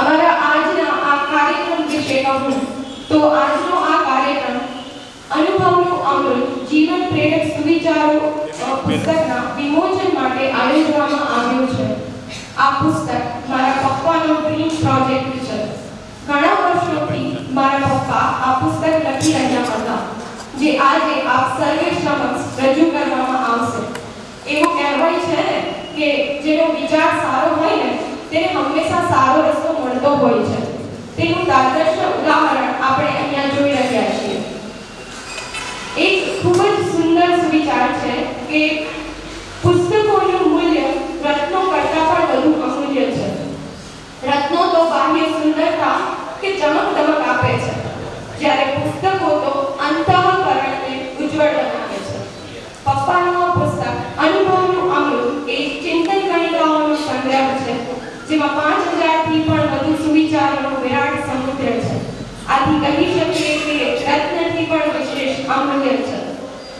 અમારા આજના આ કાર્યક્રમ વિશે કહું, તો આજનો આ કાર્યક્રમ અનુભવનું અમૃત જીવન પ્રેરક સુવિચારો પુસ્તકના વિમોચન માટે આયોજવામાં આવ્યું છે. આ પુસ્તક મારા પપ્પાનો ડ્રીમ પ્રોજેક્ટ છે. ઘણા વર્ષોથી મારા પપ્પા આ પુસ્તક લખી રહ્યા હતા, જે આજે આપ સર્વે સમક્ષ રજૂ કરવામાં આવશે. એવું કહેવાય છે ને કે જેનો વિચાર સારો હોય ને તેને હંમેશા સારો રસ્તો મળતો હોય છે. તેનું તાદર્શ ઉદાહરણ આપણે અહીંયા જોઈ રહ્યા છીએ. એક ખૂબ જ સુંદર સુવિચાર છે કે પુસ્તકોનું મૂલ્ય રત્નો કરતાં પણ વધુ અમૂલ્ય છે. રત્નો તો બાહ્ય સુંદરતા કે ચમક દમક આપે છે. જ્યારે જેમાં પાંચ હજારથી પણ વધુ સુવિચારોનો વિરાટ સમુદ્ર છે. આથી કહી શકીએ કે રત્નથી પણ વિશેષ અમૂલ્ય છે.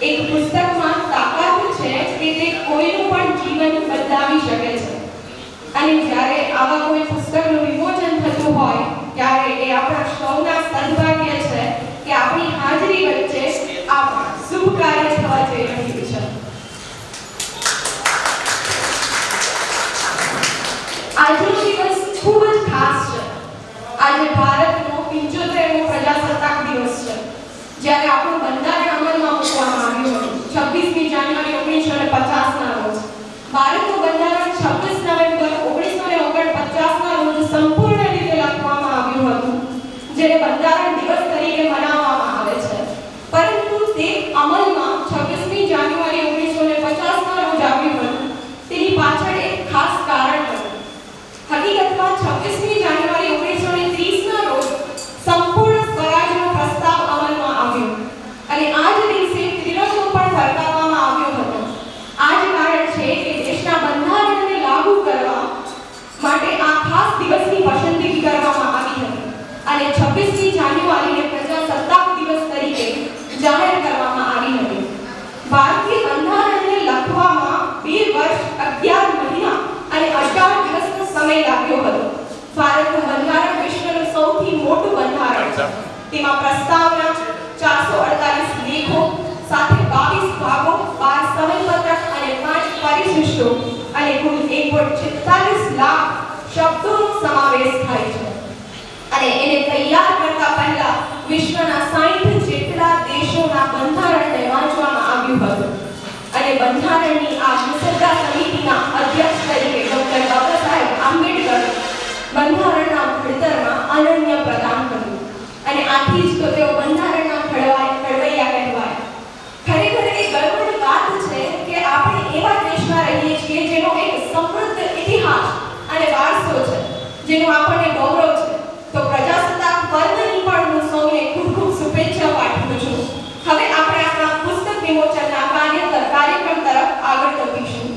એક પુસ્તકમાં તાકાત છે કે તે કોઈનું પણ જીવન બદલાવી શકે છે. અને જ્યારે આવા કોઈ પુસ્તકનું વિમોચન થતું હોય ત્યારે એ આપણા સૌના સદભાગ્ય છે કે આપણી હાજરી વચ્ચે આ શુભ કાર્ય થવા જઈ રહ્યું છે આજનો દિવસ ખૂબ જ ખાસ છે આજે ભારતનો 75મો પ્રજાસત્તાક દિવસ છે જ્યારે આપણું બંધારણ અમલમાં મૂકવામાં આવ્યું હતું. છવ્વીસમી જાન્યુઆરી ઓગણીસો ને પચાસના રોજ. ભારતનું બંધારણ છવ્વીસ નવેમ્બર ઓગણીસો ને ઓગણપચાસના રોજ સંપૂર્ણ રીતે લખવામાં આવ્યું હતું, જેને બંધારણ દિવસ તરીકે મનાવવામાં આવે છે. પરંતુ તે અમલમાં છવ્વીસમી જાન્યુઆરી ઓગણીસો ને પચાસના રોજ આવ્યું હતું. તેની પાછળ એક ખાસ કારણ હતું. હકીકતમાં 26મી જાન્યુઆરી 1930 ના રોજ સંપૂર્ણ સ્વરાજનો પ્રસ્તાવ અમલમાં આવ્યો અને આ જ દિવસે ત્રિરંગો પણ ફરકાવવામાં આવ્યો હતો આ જ કારણ છે કે દેશના બંધારણને લાગુ કરવા માટે આ ખાસ દિવસની પસંદગી કરવામાં આવી હતી અને 26મી જાન્યુઆરીને પ્રજાસત્તાક દિવસ તરીકે જાહેર કરવામાં આવી હતી ભારતીય બંધારણને લખવામાં બે વર્ષ અગિયાર મહિના અને અઢાર દિવસનો સમય લાગ્યો હતો ભારતનું બંધારણ વિશ્વનું સૌથી મોટું બંધારણ છે તેમાં પ્રસ્તાવના ચારસો અડતાલીસ લેખો સાથે બાવીસ ભાગો બાર સમયપત્રક અને પાંચ પરિશિષ્ટો અને કુલ છેતાલીસ લાખ શબ્દોનો સમાવેશ થાય છે. અને એને તૈયાર કરતા પહેલા વિશ્વના 60 જેટલા દેશોના બંધારણને વાંચવામાં આવ્યું હતું. અને બંધારણની આ મુસદ્દા સમિતિના અધ્યક્ષ તરીકે ડોક્ટર બાબા સાહેબ આંબેડકર બંધારણના ઘડતરમાં અનન્ય પ્રદાન કર્યું. અને આથી જ તો તેઓ બંધારણના ઘડવાય ઘડવૈયા કહેવાય ખરેખર એ ગર્વની વાત છે કે આપણે એવા દેશમાં રહીએ છીએ જેનો એક સમૃદ્ધ ઇતિહાસ અને વારસો છે જેનું આપણને ગૌરવ છે. તો પ્રજાસત્તાક પર્વની પણ હું સૌને ખૂબ ખૂબ શુભેચ્છા પાઠવું છું. હવે આપણે આપણા પુસ્તક વિમોચનના કાર્ય કાર્યક્રમ તરફ આગળ વધીશું.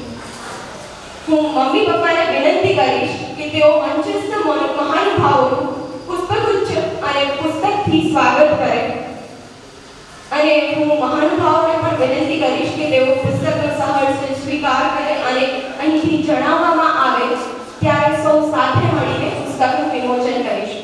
હું મમ્મી પપ્પાને વિનંતી કરીશ કે તેઓ મંચસ્થ મહાનુભાવોનું પુષ્પગુચ્છ અને પુસ્તકથી સ્વાગત કરે. અને હું મહાનુભાવોને પણ વિનંતી કરીશ કે તેઓ પુસ્તકનો સહર્ષ સ્વીકાર કરે અને અહીંથી જણાવવામાં આવે. ત્યારે સૌ સાથે મળીને પુસ્તકનું વિમોચન કરીશું.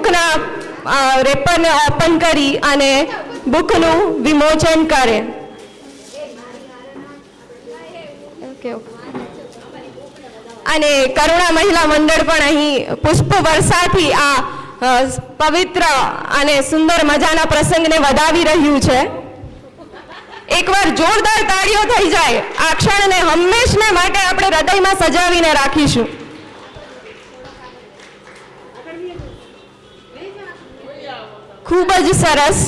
બુકના રેપરને ઓપન કરી અને બુકનું વિમોચન કરે. અને કરુણા મહિલા મંડળ પણ અહીં પુષ્પ વર્ષાથી આ પવિત્ર અને સુંદર મજાના પ્રસંગને વધાવી રહ્યું છે. એકવાર જોરદાર તાળીઓ થઈ જાય. આ ક્ષણને હંમેશને માટે આપણે હૃદયમાં સજાવીને રાખીશું. ખૂબ જ સરસ.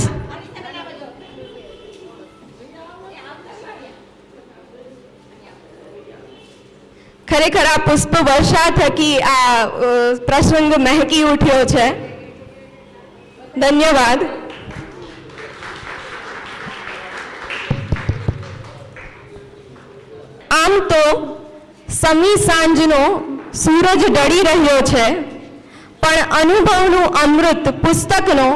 ખરેખર આ પુષ્પ વર્ષા થકી આ પ્રસંગ મહેકી ઉઠ્યો છે. ધન્યવાદ. આમ તો સમી સાંજનો સૂરજ ડળી રહ્યો છે, પણ અનુભવનું અમૃત પુસ્તકનો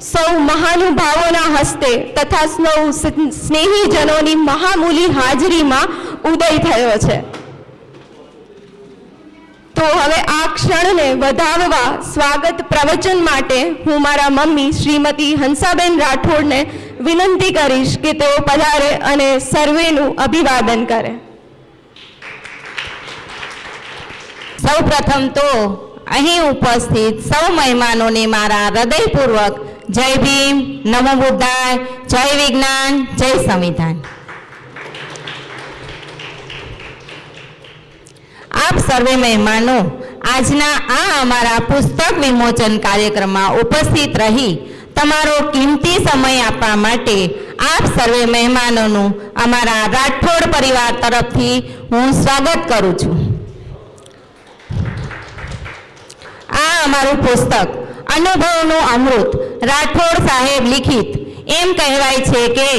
સૌ મહાનુભાવોના હસ્તે તથા સૌ સ્નેહીજનોની મહામૂલી હાજરીમાં ઉદય થયો છે. તો હવે આ ક્ષણને વધાવવા સ્વાગત પ્રવચન માટે હું મારા મમ્મી શ્રીમતી હંસાબેન રાઠોડને વિનંતી કરીશ કે તેઓ પધારે અને સર્વેનું અભિવાદન કરે. સૌ પ્રથમ તો અહીં ઉપસ્થિત સૌ મહેમાનોને મારા હૃદયપૂર્વક જય ભીમ, નમો બુદ્ધાય, જય વિજ્ઞાન, જય સંવિધાન. આપ સર્વે મહેમાનો, આજના આ અમારા પુસ્તક વિમોચન કાર્યક્રમમાં ઉપસ્થિત રહી તમારો કિંમતી સમય આપવા માટે આપ સર્વે મહેમાનોનું અમારા રાઠોડ પરિવાર તરફથી હું સ્વાગત કરું છું. આ અમારું પુસ્તક અનુભવનું અમૃત રાઠોડ સાહેબ લિખિત. એમ કહેવાય છે કે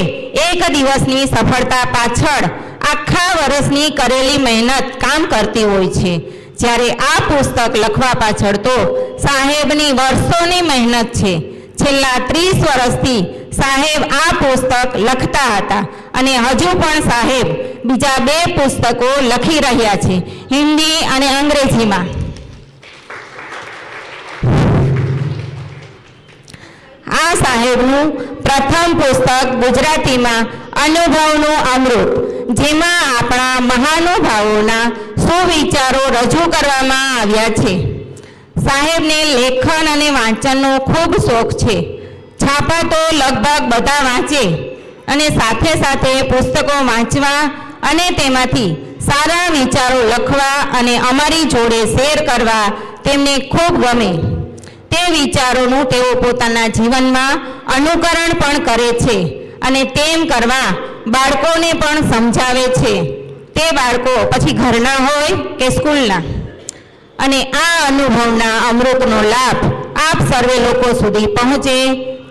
એક દિવસની સફળતા પાછળ આખા વર્ષની કરેલી મહેનત કામ કરતી હોય છે. જ્યારે આ પુસ્તક લખવા પાછળ તો સાહેબની વર્ષોની મહેનત છે. છેલ્લા ત્રીસ વર્ષથી સાહેબ આ પુસ્તક લખતા હતા અને હજુ પણ સાહેબ બીજા બે પુસ્તકો લખી રહ્યા છે. હિન્દી અને અંગ્રેજીમાં. આ સાહેબનું પ્રથમ પુસ્તક ગુજરાતીમાં અનુભવનું અમૃત, જેમાં આપણા મહાનુભાવોના સુવિચારો રજૂ કરવામાં આવ્યા છે. સાહેબને લેખન અને વાંચનનો ખૂબ શોખ છે. છાપા તો લગભગ બધા વાંચે અને સાથે સાથે પુસ્તકો વાંચવા અને તેમાંથી સારા વિચારો લખવા અને અમારી જોડે શેર કરવા તેમને ખૂબ ગમે. તે વિચારોનું તેઓ પોતાના જીવનમાં અનુકરણ પણ કરે છે અને તેમ કરવા બાળકોને પણ સમજાવે છે. તે બાળકો પછી ઘરના હોય કે સ્કૂલના. અને આ અનુભવના અમૃતનો લાભ આપ સર્વે લોકો સુધી પહોંચે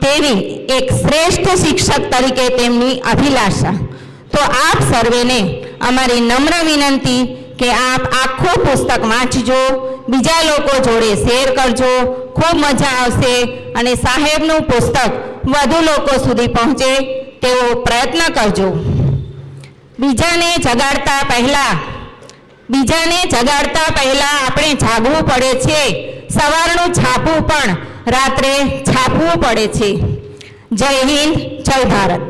તેવી એક શ્રેષ્ઠ શિક્ષક તરીકે તેમની અભિલાષા. તો આપ સર્વેને અમારી નમ્ર વિનંતી કે આપ આખું પુસ્તક વાંચજો, બીજા લોકો જોડે શેર કરજો, ખૂબ મજા આવશે અને સાહેબનું પુસ્તક વધુ લોકો સુધી પહોંચે તેવો પ્રયત્ન કરજો. બીજાને જગાડતા પહેલા, બીજાને જગાડતા પહેલા આપણે જાગવું પડે છે. સવારનું છાપવું પણ રાત્રે છાપવું પડે છે. જય હિન્દ, જય ભારત.